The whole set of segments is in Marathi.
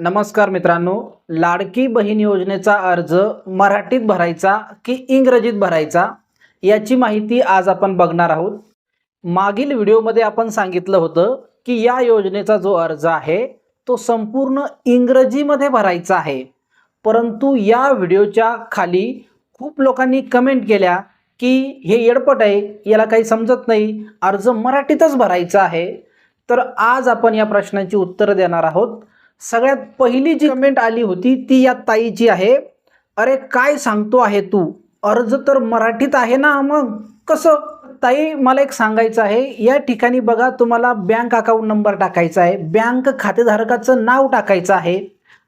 नमस्कार मित्रांनो लाडकी बहीण योजनेचा अर्ज मराठीत भरायचा की इंग्रजीत भरायचा याची माहिती आज आपण बघणार आहोत. मागील व्हिडिओमध्ये आपण सांगितलं होतं की या योजनेचा जो अर्ज आहे तो संपूर्ण इंग्रजीमध्ये भरायचा आहे. परंतु या व्हिडिओच्या खाली खूप लोकांनी कमेंट केल्या की हे येडपट आहे याला काही समजत नाही अर्ज मराठीतच भरायचा आहे. तर आज आपण या प्रश्नाची उत्तरं देणार आहोत. सगळ्यात पहिली जी कमेंट आली होती ती या ताईची आहे. अरे काय सांगतो आहे तू? अर्ज तर मराठीत आहे ना मग? कसं? ताई मला एक सांगायचं आहे. या ठिकाणी बघा तुम्हाला बँक अकाउंट नंबर टाकायचा आहे. बँक खातेधारकाचं नाव टाकायचं आहे.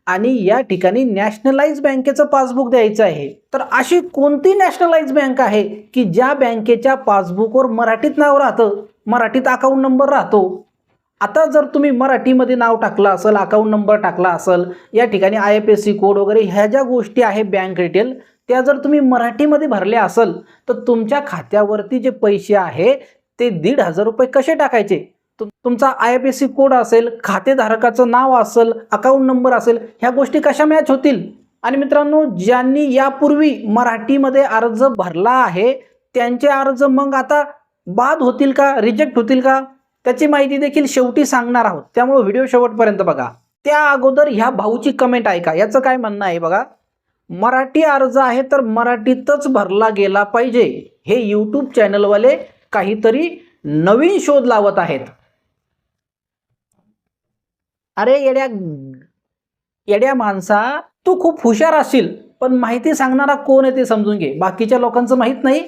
आणि या ठिकाणी नॅशनलाइज बँकेचं पासबुक द्यायचं आहे. तर अशी कोणती नॅशनलाइज बँक आहे की ज्या बँकेच्या पासबुकवर मराठीत नाव राहतं मराठीत अकाउंट नंबर राहतो? आता जर तुम्ही मराठीमध्ये नाव टाकलं असेल अकाउंट नंबर टाकला असेल या ठिकाणी I F S C code वगैरे ह्या ज्या गोष्टी आहे बँक डिटेल त्या जर तुम्ही मराठीमध्ये भरल्या असेल तर तुमच्या खात्यावरती जे पैसे आहे ते दीड हजार रुपये कसे टाकायचे? तुमचा I F S C code असेल खातेधारकाचं नाव असेल अकाउंट नंबर असेल ह्या गोष्टी कशा मॅच होतील? आणि मित्रांनो ज्यांनी यापूर्वी मराठीमध्ये अर्ज भरला आहे त्यांचे अर्ज मग आता बाद होतील का रिजेक्ट होतील का? त्याची माहिती देखील शेवटी सांगणार आहोत. त्यामुळे व्हिडिओ शेवटपर्यंत बघा. त्या अगोदर ह्या भाऊची कमेंट ऐका. याचं काय म्हणणं आहे बघा? मराठी अर्ज आहे तर मराठीतच भरला गेला पाहिजे. हे यूट्यूब चॅनलवाले काहीतरी नवीन शोध लावत आहेत. अरे येड्या येड्या माणसा तू खूप हुशार असशील पण माहिती सांगणारा कोण आहे ते समजून घे. बाकीच्या लोकांचं माहीत नाही.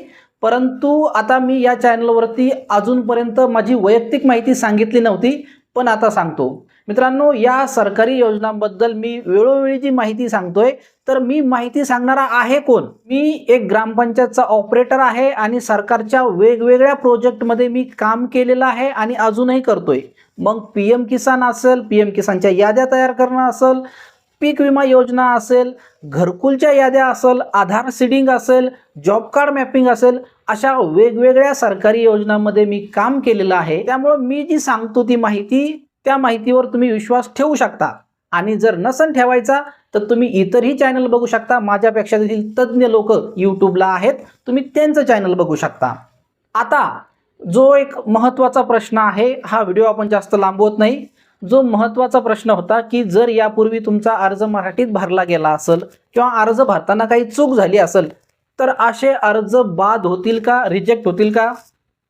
परंतु आता मी या चॅनलवरती अजूनपर्यंत माझी वैयक्तिक माहिती सांगितली नव्हती पण आता सांगतो. मित्रांनो या सरकारी योजनांबद्दल मी वेळोवेळी जी माहिती सांगतोय तर मी माहिती सांगणारा आहे कोण? मी एक ग्रामपंचायतचा ऑपरेटर आहे आणि सरकारच्या वेगवेगळ्या प्रोजेक्टमध्ये मी काम केलेलं आहे आणि अजूनही करतोय. मग पी एम किसान असेल पी एम किसानच्या याद्या तयार करणं असेल पीक विमा योजना असेल घरकुलच्या याद्या असेल आधार सीडिंग असेल जॉब कार्ड मॅपिंग असेल अशा वेगवेगळ्या सरकारी योजनांमध्ये मी काम केलेलं आहे. त्यामुळं मी जी सांगतो ती माहिती त्या माहितीवर तुम्ही विश्वास ठेवू शकता. आणि जर नसन ठेवायचा तर तुम्ही इतरही चॅनल बघू शकता. माझ्यापेक्षा देखील तज्ज्ञ लोक यूट्यूबला आहेत. तुम्ही त्यांचं चॅनल बघू शकता. आता जो एक महत्त्वाचा प्रश्न आहे हा व्हिडिओ आपण जास्त लांबवत नाही. जो महत्त्वाचा प्रश्न होता की जर यापूर्वी तुमचा अर्ज मराठीत भरला गेला असेल किंवा अर्ज भरताना काही चूक झाली असेल तर असे अर्ज बाद होतील का रिजेक्ट होतील का?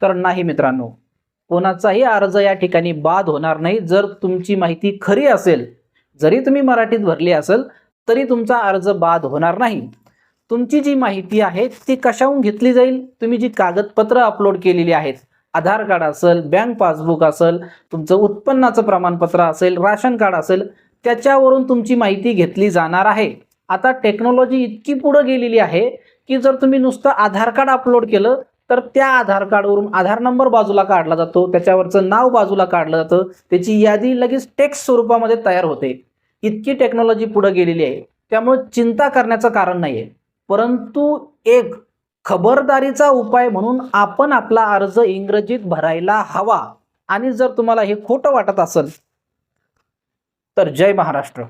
तर नाही मित्रांनो. कोणाचाही अर्ज या ठिकाणी बाद होणार नाही. जर तुमची माहिती खरी असेल जरी तुम्ही मराठीत भरली असेल तरी तुमचा अर्ज बाद होणार नाही. तुमची जी माहिती आहे ती कशाहून घेतली जाईल? तुम्ही जी कागदपत्र अपलोड केलेली आहेत आधार कार्ड असेल बँक पासबुक असेल तुमचं उत्पन्नाचं प्रमाणपत्र असेल राशन कार्ड असेल त्याच्यावरून तुमची माहिती घेतली जाणार आहे. आता टेक्नॉलॉजी इतकी पुढं गेलेली आहे की जर तुम्ही नुसतं आधार कार्ड अपलोड केलं तर त्या आधार कार्डवरून आधार नंबर बाजूला काढला जातो त्याच्यावरचं नाव बाजूला काढलं जातं त्याची यादी लगेच टेक्स्ट स्वरूपामध्ये तयार होते. इतकी टेक्नॉलॉजी पुढं गेलेली आहे. त्यामुळे चिंता करण्याचं कारण नाही आहे परंतु एक खबरदारीचा उपाय म्हणून आपण आपला अर्ज इंग्रजीत भरायला हवा. आणि जर तुम्हाला हे खोटं वाटत असेल तर जय महाराष्ट्र.